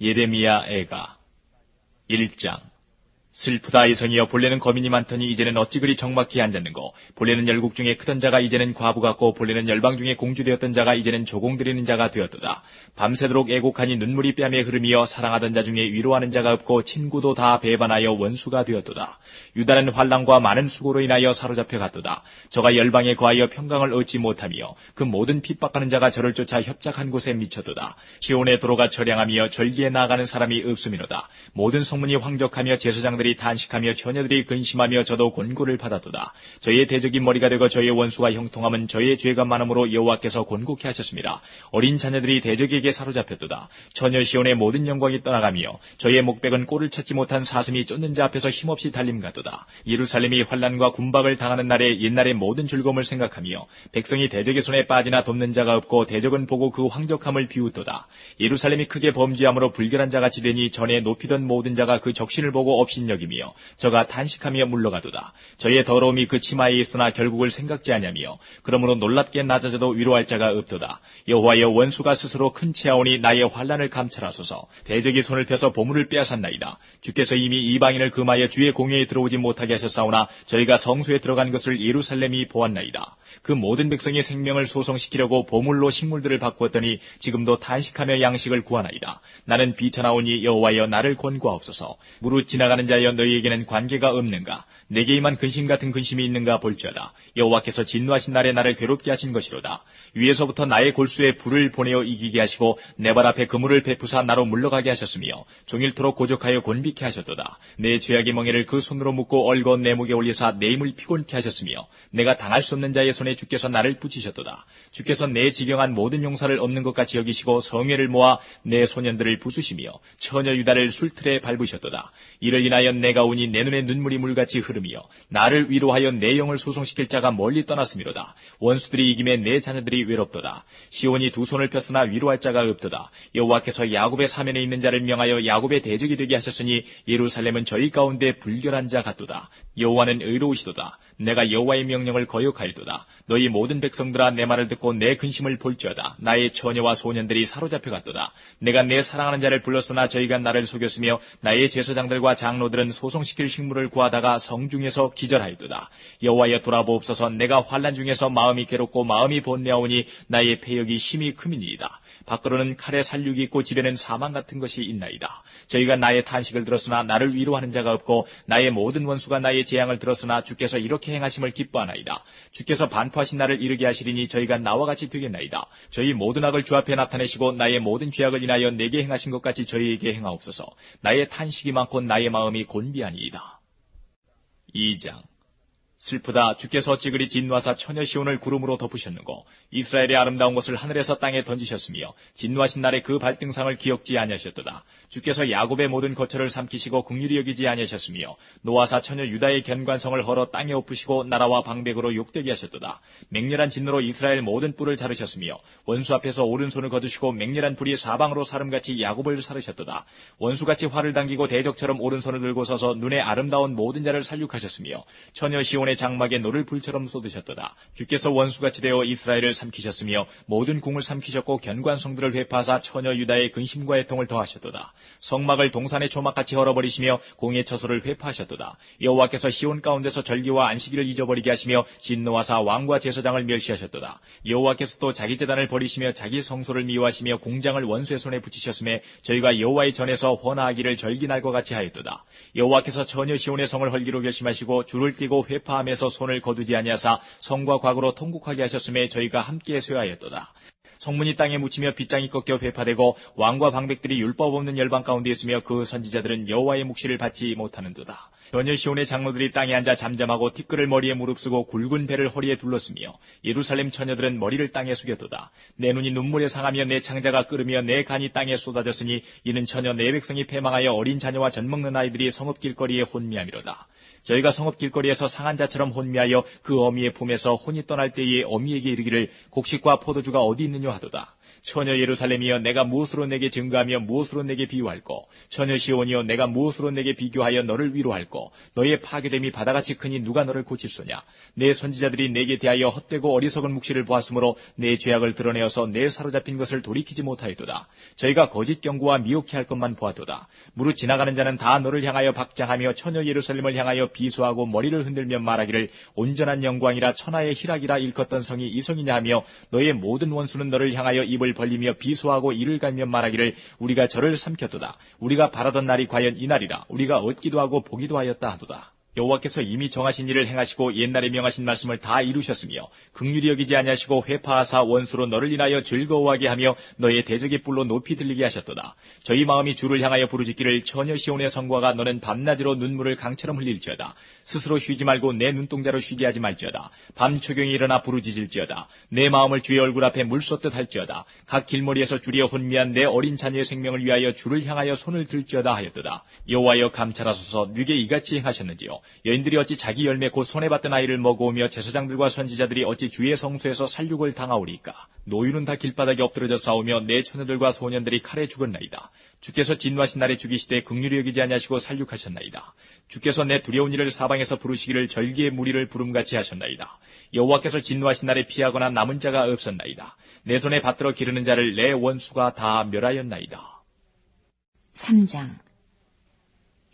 예레미야 애가 1장 슬프다 이성이여 본래는 거민이 많더니 이제는 어찌 그리 적막히 앉았는고 본래는 열국 중에 크던 자가 이제는 과부 같고 본래는 열방 중에 공주되었던 자가 이제는 조공드리는 자가 되었도다. 밤새도록 애곡하니 눈물이 뺨에 흐르며 사랑하던 자 중에 위로하는 자가 없고 친구도 다 배반하여 원수가 되었도다. 유다는 환란과 많은 수고로 인하여 사로잡혀 갔도다. 저가 열방에 거하여 평강을 얻지 못하며 그 모든 핍박하는 자가 저를 쫓아 협착한 곳에 미쳤도다. 시온의 도로가 처량하며 절기에 나아가는 사람이 없음이로다. 모든 성문이 황적하며 제사장들이 탄식하며 처녀들이 근심하며 저도 곤고를 받았도다. 저의 대적인 머리가 되고 저의 원수가 형통함은 저의 죄가 많음으로 여호와께서 곤곡해 하셨습니다. 어린 자녀들이 대적에게 사로잡혔도다. 처녀 시온의 모든 영광이 떠나가며 저의 목백은 꼴을 찾지 못한 사슴이 쫓는 자 앞에서 힘없이 달림 같도다. 예루살렘이 환란과 군박을 당하는 날에 옛날의 모든 즐거움을 생각하며 백성이 대적의 손에 빠지나 돕는 자가 없고 대적은 보고 그 황적함을 비웃도다. 예루살렘이 크게 범죄함으로 불결한 자같이 되니 전에 높이던 모든 자가 그 적신을 보고 업신여 여기며 저가 탄식하며 물러가도다. 저의 더러움이 그 치마에 있으나 결국을 생각지 아니하며 그러므로 놀랍게 낮아져도 위로할 자가 없도다. 여호와여 원수가 스스로 큰 채하오니 나의 환란을 감찰하소서. 대적이 손을 펴서 보물을 빼앗았나이다. 주께서 이미 이방인을 금하여 주의 공회에 들어오지 못하게 하셨사오나 저희가 성소에 들어간 것을 예루살렘이 보았나이다. 그 모든 백성의 생명을 소성시키려고 보물로 식물들을 바꾸었더니 지금도 탄식하며 양식을 구하나이다. 나는 비천하오니 여호와여 나를 권고하옵소서. 무릇 지나가는 자여 너희에게는 관계가 없는가? 내게 임한 근심 같은 근심이 있는가 볼지어다. 여호와께서 진노하신 날에 나를 괴롭게 하신 것이로다. 위에서부터 나의 골수에 불을 보내어 이기게 하시고 내 발 앞에 그물을 베푸사 나로 물러가게 하셨으며 종일토록 고족하여 곤비케 하셨도다. 내 죄악의 멍에를 그 손으로 묶고 얼거 내 목에 올리사 내 힘을 피곤케 하셨으며 내가 당할 수 없는 자의 손에 주께서 나를 붙이셨도다. 주께서 내 지경한 모든 용사를 없는 것 같이 여기시고 성회를 모아 내 소년들을 부수시며 처녀 유다를 술틀에 밟으셨도다. 이를 인하여 내가 오니 내 눈에 눈물이 물같이 흐르 며 나를 위로하여 내 영을 소송시킬 자가 멀리 떠났음이로다. 원수들이 이김에 내 자녀들이 외롭도다. 시온이 두 손을 폈으나 위로할 자가 없도다. 여호와께서 야곱의 사면에 있는 자를 명하여 야곱의 대적이 되게 하셨으니 예루살렘은 저희 가운데 불결한 자 같도다. 여호와는 의로우시도다. 내가 여호와의 명령을 거역하였도다. 너희 모든 백성들아 내 말을 듣고 내 근심을 볼지어다. 나의 처녀와 소년들이 사로잡혀 갔도다. 내가 내 사랑하는 자를 불렀으나 저희가 나를 속였으며 나의 제사장들과 장로들은 소송시킬 식물을 구하다가 성 중에서 기절하였도다. 여호와여 돌아보옵소서 내가 환란 중에서 마음이 괴롭고 마음이 번뇌하오니 나의 폐역이 심히 크미니이다. 밖으로는 칼의 살육이 있고 집에는 사망 같은 것이 있나이다. 저희가 나의 탄식을 들었으나 나를 위로하는 자가 없고 나의 모든 원수가 나의 재앙을 들었으나 주께서 이렇게 행하심을 기뻐하나이다. 주께서 반포하신 나를 이르게 하시리니 저희가 나와 같이 되겠나이다. 저희 모든 악을 주 앞에 나타내시고 나의 모든 죄악을 인하여 내게 행하신 것 같이 저희에게 행하옵소서. 나의 탄식이 많고 나의 마음이 곤비하니이다. 2장 슬프다 주께서 어찌 그리 진노하사 처녀 시온을 구름으로 덮으셨는고 이스라엘의 아름다운 것을 하늘에서 땅에 던지셨으며 진노하신 날에 그 발등상을 기억지 아니하셨도다. 주께서 야곱의 모든 거처를 삼키시고 국률이 여기지 아니하셨으며 노아사 처녀 유다의 견관성을 헐어 땅에 엎으시고 나라와 방백으로 욕되게 하셨도다. 맹렬한 진노로 이스라엘 모든 뿔을 자르셨으며 원수 앞에서 오른손을 거두시고 맹렬한 불이 사방으로 사름같이 야곱을 사르셨도다. 원수같이 활을 당기고 대적처럼 오른손을 들고 서서 눈에 아름다운 모든 자를 살육하셨으며 처녀 시온 시온의 장막에 노를 불처럼 쏟으셨도다. 주께서 원수같이 되어 이스라엘을 삼키셨으며 모든 궁을 삼키셨고 견관성들을 회파하사 처녀 유다의 근심과 애통을 더하셨도다. 성막을 동산의 초막같이 헐어버리시며 공의 처소를 회파하셨도다. 여호와께서 시온 가운데서 절기와 안식일을 잊어버리게 하시며 진노하사 왕과 제사장을 멸시하셨도다. 여호와께서 또 자기 재단을 버리시며 자기 성소를 미워하시며 공장을 원수의 손에 붙이셨음에 저희가 여호와의 전에서 헌화하기를 절기날과 같이 하였도다. 여호와께서 처녀 시온의 성을 헐기로 결심하시고 줄을 띄고 회파 파함에서 손을 거두지 아니하사 성과 과거로 통곡하게 하셨음에 저희가 함께 쇠하였도다. 성문이 땅에 묻히며 빗장이 꺾여 회파되고 왕과 방백들이 율법 없는 열방 가운데 있으며 그 선지자들은 여호와의 묵시를 받지 못하는도다. 전혀 시온의 장로들이 땅에 앉아 잠잠하고 티끌을 머리에 무릅쓰고 굵은 배를 허리에 둘렀으며 예루살렘 처녀들은 머리를 땅에 숙였도다. 내 눈이 눈물에 상하며 내 창자가 끓으며 내 간이 땅에 쏟아졌으니 이는 처녀 내 백성이 패망하여 어린 자녀와 젖먹는 아이들이 성읍 길거리에 혼미함이로다. 저희가 성읍 길거리에서 상한 자처럼 혼미하여 그 어미의 품에서 혼이 떠날 때에 어미에게 이르기를 곡식과 포도주가 어디 있느냐 하도다. 처녀 예루살렘이여 내가 무엇으로 내게 증거하며 무엇으로 내게 비유할꼬? 처녀 시온이여 내가 무엇으로 내게 비교하여 너를 위로할꼬? 너의 파괴됨이 바다같이 크니 누가 너를 고칠소냐? 내 선지자들이 내게 대하여 헛되고 어리석은 묵시를 보았으므로 내 죄악을 드러내어서 내 사로잡힌 것을 돌이키지 못하였도다. 저희가 거짓 경고와 미혹해 할 것만 보았도다. 무릇 지나가는 자는 다 너를 향하여 박장하며 처녀 예루살렘을 향하여 비수하고 머리를 흔들며 말하기를 온전한 영광이라 천하의 희락이라 일컫던 성이 이 성이냐 하며 너의 모든 원수는 너를 향하여 입을 벌리며 비수하고 이를 갈며 말하기를 우리가 저를 삼켰도다. 우리가 바라던 날이 과연 이날이라. 우리가 얻기도 하고 보기도 하였다 하도다. 여호와께서 이미 정하신 일을 행하시고 옛날에 명하신 말씀을 다 이루셨으며 극률이 여기지 아니하시고 회파하사 원수로 너를 인하여 즐거워하게 하며 너의 대적의 뿔로 높이 들리게 하셨도다. 저희 마음이 주를 향하여 부르짖기를 처녀 시온의 성과가 너는 밤낮으로 눈물을 강처럼 흘릴지어다. 스스로 쉬지 말고 내 눈동자로 쉬게 하지 말지어다. 밤 초경이 일어나 부르짖을지어다. 내 마음을 주의 얼굴 앞에 물 쏟듯 할지어다. 각 길머리에서 주리어 혼미한 내 어린 자녀의 생명을 위하여 주를 향하여 손을 들지어다 하였도다. 여호와여 감찰하소서 누게 이같이 행하셨는지요. 여인들이 어찌 자기 열매 곧 손에 받던 아이를 먹어오며 제사장들과 선지자들이 어찌 주의 성수에서 살육을 당하오리까. 노유는 다 길바닥에 엎드러져 싸우며 내 처녀들과 소년들이 칼에 죽었나이다. 주께서 진노하신 날에 죽이시되 극률이 여기지 아니하시고 살육하셨나이다. 주께서 내 두려운 일을 사방에서 부르시기를 절기의 무리를 부름같이 하셨나이다. 여호와께서 진노하신 날에 피하거나 남은 자가 없었나이다. 내 손에 받들어 기르는 자를 내 원수가 다 멸하였나이다. 3장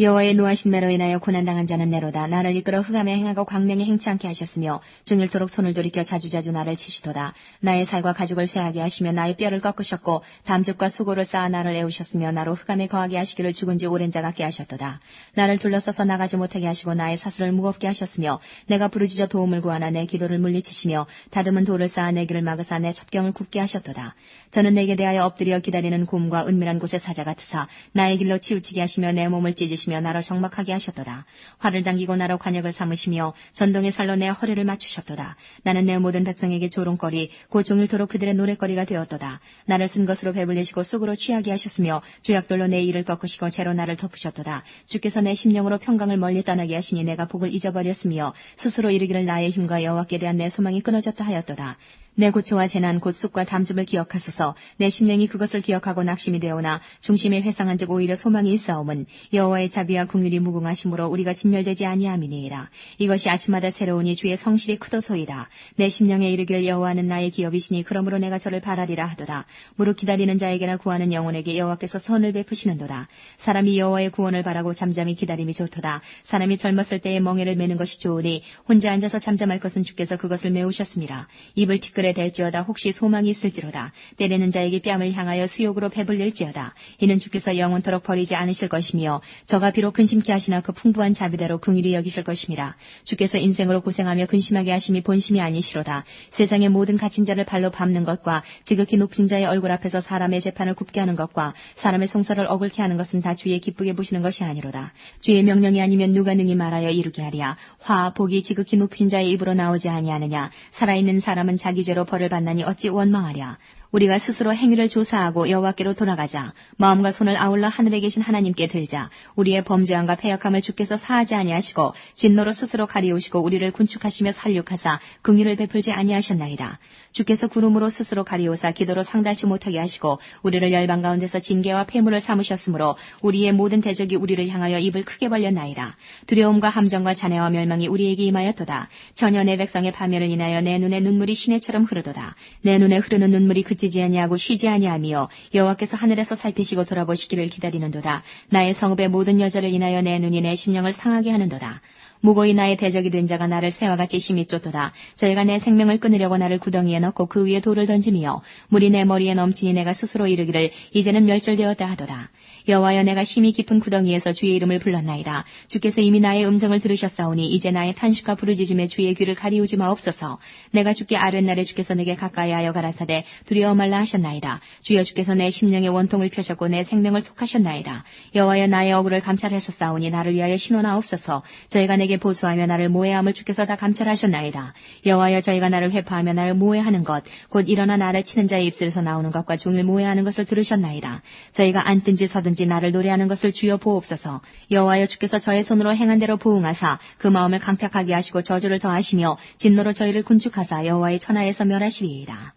여호와의 노하신 매로 인하여 고난당한 자는 내로다. 나를 이끌어 흑암에 행하고 광명에 행치 않게 하셨으며 종일토록 손을 돌이켜 자주자주 나를 치시도다. 나의 살과 가죽을 쇠하게 하시며 나의 뼈를 꺾으셨고 담즙과 수고를 쌓아 나를 애우셨으며 나로 흑암에 거하게 하시기를 죽은 지 오랜 자 같게 하셨도다. 나를 둘러서서 나가지 못하게 하시고 나의 사슬을 무겁게 하셨으며 내가 부르짖어 도움을 구하나 내 기도를 물리치시며 다듬은 돌을 쌓아 내 길을 막으사 내 첩경을 굽게 하셨도다. 저는 내게 대하여 엎드려 기다리는 곰과 은밀한 곳의 사자 같으사 나의 길로 치우치게 하시며 내 몸을 찢으시며 나를 적막하게 하셨도다. 활을 당기고 나로 관역을 삼으시며 전동의 살로 내 허리를 맞추셨도다. 나는 내 모든 백성에게 조롱거리 곧 종일토록 그들의 노래거리가 되었도다. 나를 쓴 것으로 배불리시고 쑥으로 취하게 하셨으며 조약돌로 내 일을 꺾으시고 재로 나를 덮으셨도다. 주께서 내 심령으로 평강을 멀리 떠나게 하시니 내가 복을 잊어버렸으며 스스로 이르기를 나의 힘과 여호와께 대한 내 소망이 끊어졌다 하였도다. 내 고초와 재난 곧 쑥과 담즙을 기억하소서. 내 심령이 그것을 기억하고 낙심이 되오나 중심에 회상한 즉 오히려 소망이 있사옴은 여호와의 자비와 국률이 무궁하심으로 우리가 진멸되지 아니함이니이다 이것이 아침마다 새로우니 주의 성실이 크도소이다. 내 심령에 이르길 여호와는 나의 기업이시니 그러므로 내가 저를 바라리라 하도다 무릇 기다리는 자에게나 구하는 영혼에게 여호와께서 선을 베푸시는도다. 사람이 여호와의 구원을 바라고 잠잠히 기다림이 좋도다. 사람이 젊었을 때에 멍에를 매는 것이 좋으니 혼자 앉아서 잠잠할 것은 주께서 그것을 메우셨습니다. 입을 티끌 그래 될지어다 혹시 소망이 있을지로다. 때리는 자에게 뺨을 향하여 수욕으로 배불릴지어다. 이는 주께서 영원토록 버리지 않으실 것이며 저가 비록 근심케 하시나 그 풍부한 자비대로 긍일이 여기실 것임이라. 주께서 인생으로 고생하며 근심하게 하심이 본심이 아니시로다. 세상의 모든 갇힌 자를 발로 밟는 것과 지극히 높은 자의 얼굴 앞에서 사람의 재판을 굽게 하는 것과 사람의 송사를 어글게 하는 것은 다 주의 기쁘게 보시는 것이 아니로다. 주의 명령이 아니면 누가 능히 말하여 이루게 하랴. 화, 복이 지극히 높은 자의 입으로 나오지 아니하느냐. 살아있는 사람은 자기 죄로 벌을 받나니 어찌 원망하랴. 우리가 스스로 행위를 조사하고 여호와께로 돌아가자. 마음과 손을 아울러 하늘에 계신 하나님께 들자. 우리의 범죄함과 패역함을 주께서 사하지 아니하시고 진노로 스스로 가리우시고 우리를 군축하시며 살육하사 긍휼을 베풀지 아니하셨나이다. 주께서 구름으로 스스로 가리우사 기도로 상달치 못하게 하시고 우리를 열방 가운데서 징계와 폐물을 삼으셨으므로 우리의 모든 대적이 우리를 향하여 입을 크게 벌렸나이다. 두려움과 함정과 잔해와 멸망이 우리에게 임하였도다. 전혀 내 백성의 파멸을 인하여 내 눈에 눈물이 시내처럼 흐르도다. 내 눈에 흐르는 눈물이 그 그치지 아니하고 쉬지 아니하며 여호와께서 하늘에서 살피시고 돌아보시기를 기다리는도다. 나의 성읍의 모든 여자를 인하여 내 눈이 내 심령을 상하게 하는도다. 무고히 나의 대적이 된 자가 나를 새와 같이 심히 쫓도다. 저희가 내 생명을 끊으려고 나를 구덩이에 넣고 그 위에 돌을 던지며 물이 내 머리에 넘치니 내가 스스로 이르기를 이제는 멸절되었다 하도다. 여호와여 내가 심히 깊은 구덩이에서 주의 이름을 불렀나이다. 주께서 이미 나의 음성을 들으셨사오니 이제 나의 탄식과 부르짖음에 주의 귀를 가리우지 마옵소서. 내가 주께 아뢰 날에 주께서 내게 가까이 하여 가라사대 두려워 말라 하셨나이다. 주여 주께서 내 심령의 원통을 펴셨고 내 생명을 속하셨나이다. 여호와여 나의 억울을 감찰하셨사오니 나를 위하여 신원하옵소서. 저희가 내게 보수하며 나를 모해함을 주께서 다 감찰하셨나이다. 여호와여 저희가 나를 회파하며 나를 모해하는 것, 곧 일어나 나를 치는 자의 입술에서 나오는 것과 종일 모해하는 것을 들으셨나이다. 저희가 앉든지 서든지 나를 노래하는 것을 주여 보옵소서. 여호와여 주께서 저의 손으로 행한 대로 부응하사 그 마음을 강팍하게 하시고 저주를 더하시며 진노로 저희를 군축하사 여호와의 천하에서 멸하시리이다.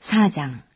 4장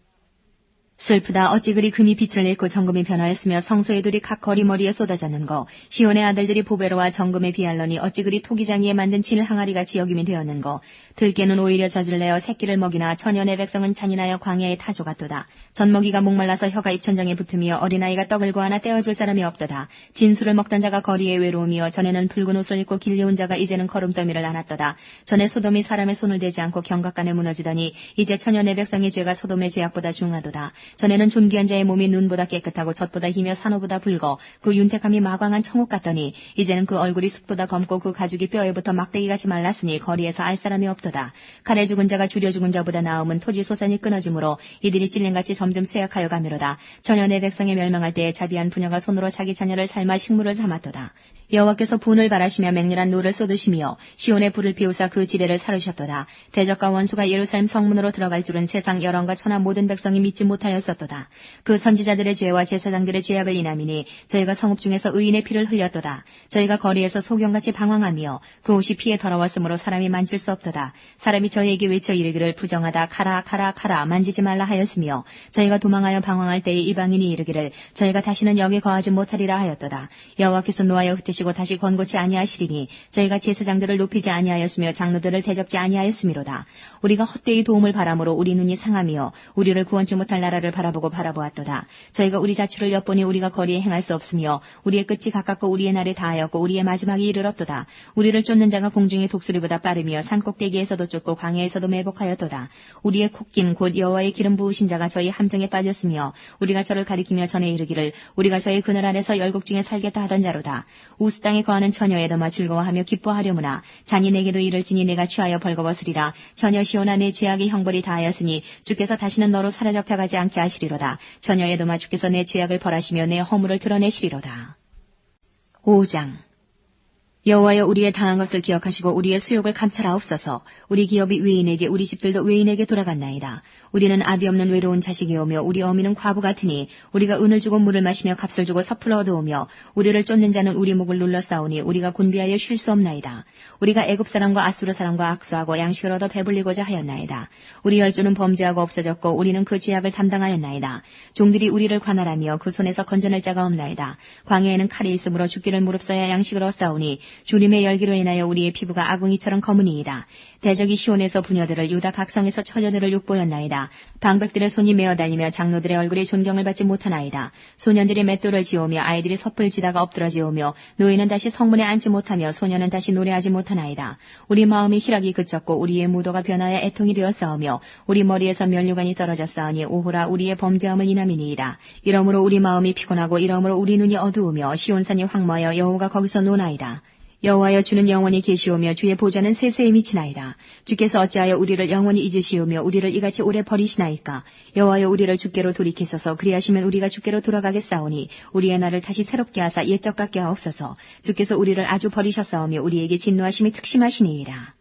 슬프다 어찌 그리 금이 빛을 잃고 정금이 변하였으며 성소의 둘이 각 거리머리에 쏟아졌는고 시온의 아들들이 보베로와 정금의 비알론이 어찌 그리 토기장이에 만든 질 항아리같이 여김이 되었는고 들깨는 오히려 젖을 내어 새끼를 먹이나 천연의 백성은 잔인하여 광야에 타조갔도다. 젖먹이가 목말라서 혀가 입천장에 붙으며 어린아이가 떡을 구하나 떼어줄 사람이 없도다. 진술을 먹던 자가 거리에 외로우며 전에는 붉은 옷을 입고 길려온 자가 이제는 걸음더미를 안았도다. 전에 소돔이 사람의 손을 대지 않고 경각간에 무너지더니 이제 천연의 백성의 죄가 소돔의 죄악보다 중하도다 전에는 존귀한 자의 몸이 눈보다 깨끗하고 젖보다 희며 산호보다 붉어 그 윤택함이 마광한 청옥 같더니 이제는 그 얼굴이 숯보다 검고 그 가죽이 뼈에 붙어 막대기같이 말랐으니 거리에서 알 사람이 없도다. 칼에 죽은 자가 줄여 죽은 자보다 나음은 토지 소산이 끊어지므로 이들이 찔림같이 점점 쇠약하여 가미로다. 전연의 백성이 멸망할 때에 자비한 부녀가 손으로 자기 자녀를 삶아 식물을 삼았도다. 여호와께서 분을 바라시며 맹렬한 노를 쏟으시며 시온의 불을 피우사 그 지대를 사르셨도다. 대적과 원수가 예루살렘 성문으로 들어갈 줄은 세상 여론과 천하 모든 백성이 믿지 못하 였었도다. 그 선지자들의 죄와 제사장들의 죄악을 인함이니 저희가 성읍 중에서 의인의 피를 흘렸도다. 저희가 거리에서 소경같이 방황하며 그 옷이 피에 더러웠으므로 사람이 만질 수 없도다. 사람이 저희에게 외쳐 이르기를 부정하다 카라 카라 카라 만지지 말라 하였으며 저희가 도망하여 방황할 때에 이방인이 이르기를 저희가 다시는 여기 거하지 못하리라 하였도다. 여호와께서 노하여 흩으시고 다시 권고치 아니하시리니 저희가 제사장들을 높이지 아니하였으며 장로들을 대접지 아니하였음이로다. 우리가 헛되이 도움을 바람으로 우리 눈이 상하며 우리를 구원치 못할 나라를 바라보고 바라보았도다. 저희가 우리 자취를 엿보니 우리가 거리에 행할 수 없으며 우리의 끝이 가깝고 우리의 날이 다하였고 우리의 마지막이 이르렀도다. 우리를 쫓는 자가 공중의 독수리보다 빠르며 산꼭대기에서도 쫓고 광야에서도 매복하였도다. 우리의 콧김 곧 여호와의 기름 부으신 자가 저희 함정에 빠졌으며 우리가 저를 가리키며 전에 이르기를 우리가 저희 그늘 안에서 열국 중에 살겠다 하던 자로다. 우스 땅에 거하는 처녀에 더마 즐거워하며 기뻐하려무나 잔인에게도 이를지니 내가 취하여 벌거벗으리라. 처녀 시온아 내 죄악의 형벌이 다하였으니 주께서 다시는 너로 사라잡혀가지 않게 하시리로다. 처녀에 더마 주께서 내 죄악을 벌하시며 내 허물을 드러내시리로다. 5장 여호와여 우리의 당한 것을 기억하시고 우리의 수욕을 감찰하옵소서. 우리 기업이 외인에게 우리 집들도 외인에게 돌아갔나이다. 우리는 아비 없는 외로운 자식이오며 우리 어미는 과부 같으니 우리가 은을 주고 물을 마시며 값을 주고 섣불러 얻어오며 우리를 쫓는 자는 우리 목을 눌러 싸우니 우리가 곤비하여 쉴 수 없나이다. 우리가 애굽 사람과 아수르 사람과 악수하고 양식을 얻어 배불리고자 하였나이다. 우리 열조는 범죄하고 없어졌고 우리는 그 죄악을 담당하였나이다. 종들이 우리를 관할하며 그 손에서 건져낼 자가 없나이다. 광야에는 칼이 있으므로 죽기를 무릅써야 양식을 얻사오니 주님의 열기로 인하여 우리의 피부가 아궁이처럼 검으니이다. 대적이 시온에서 부녀들을 유다 각성에서 처녀들을 욕보였나이다. 방백들의 손이 메어 달리며 장로들의 얼굴에 존경을 받지 못하나이다. 소년들이 맷돌을 지오며 아이들이 섣불 지다가 엎드러지오며 노인은 다시 성문에 앉지 못하며 소년은 다시 노래하지 못하나이다. 우리 마음이 희락이 그쳤고 우리의 무도가 변하여 애통이 되었사오며 우리 머리에서 면류관이 떨어졌사오니 오호라 우리의 범죄함을 인함이니이다. 이러므로 우리 마음이 피곤하고 이러므로 우리 눈이 어두우며 시온산이 황무하여 여호가 거기서 노나이다. 여호와여 주는 영원히 계시오며 주의 보좌는 세세에 미치나이다. 주께서 어찌하여 우리를 영원히 잊으시오며 우리를 이같이 오래 버리시나이까. 여호와여 우리를 주께로 돌이키소서 그리하시면 우리가 주께로 돌아가겠사오니 우리의 날을 다시 새롭게 하사 옛적 같게 하옵소서. 주께서 우리를 아주 버리셨사오며 우리에게 진노하심이 특심하시니이다.